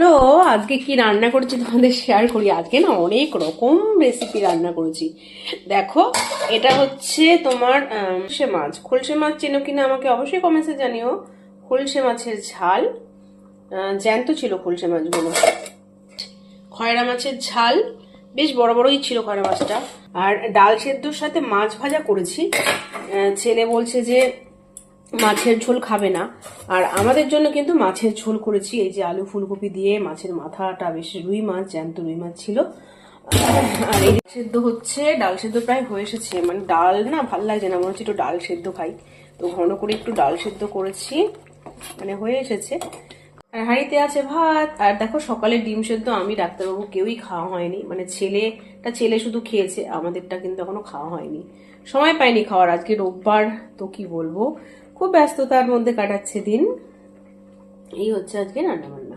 Hello, আজকে কি রান্না করেছি তোমাদের শেয়ার করি? আজকে না অনেক রকম রেসিপি রান্না করেছি। দেখো, এটা হচ্ছে তোমার খোলসে মাছ। খোলসে মাছ চেনো কিনা আমাকে অবশ্যই কমেন্টসে জানিও। খোলসে মাছের ঝাল জ্যান্ত ছিল খোলসে মাছগুলো। খয়রা মাছের ঝাল, বেশ বড় বড়ই ছিল খয়রা মাছটা। আর ডাল সেদ্ধর সাথে মাছ ভাজা করেছি। ছেলে বলছে যে মাছের ঝোল খাবে না। আর আমাদের জন্য কিন্তু মাছের ঝোল করেছি। এই যে আলু ফুলকপি দিয়ে মাছের মাথাটা বেশ রুই মাছ, জ্যান্ত রুই মাছ ছিল। আর এই সেদ্ধ হচ্ছে, ডাল সেদ্ধ প্রায় হয়ে এসেছে। মানে ডাল না, ভালো লাগছে না। মনে হচ্ছে একটু ডাল সেদ্ধ খাই। তো ঘন করে একটু ডাল সেদ্ধ করেছি। মানে হয়ে এসেছে। আর হাঁড়িতে আছে ভাত। আর দেখো, সকালে ডিম সেদ্ধ আমি ডাক্তারবাবু কেউই খাওয়া হয়নি। মানে ছেলেটা ছেলে শুধু খেয়েছে, আমাদেরটা কিন্তু এখনও খাওয়া হয়নি। সময় পাইনি খাওয়ার। আজকে রোববার, তো কি বলব? খুব ব্যস্ততার মধ্যে কাটাচ্ছে দিন। এই হচ্ছে আজকে রান্নাবান্না।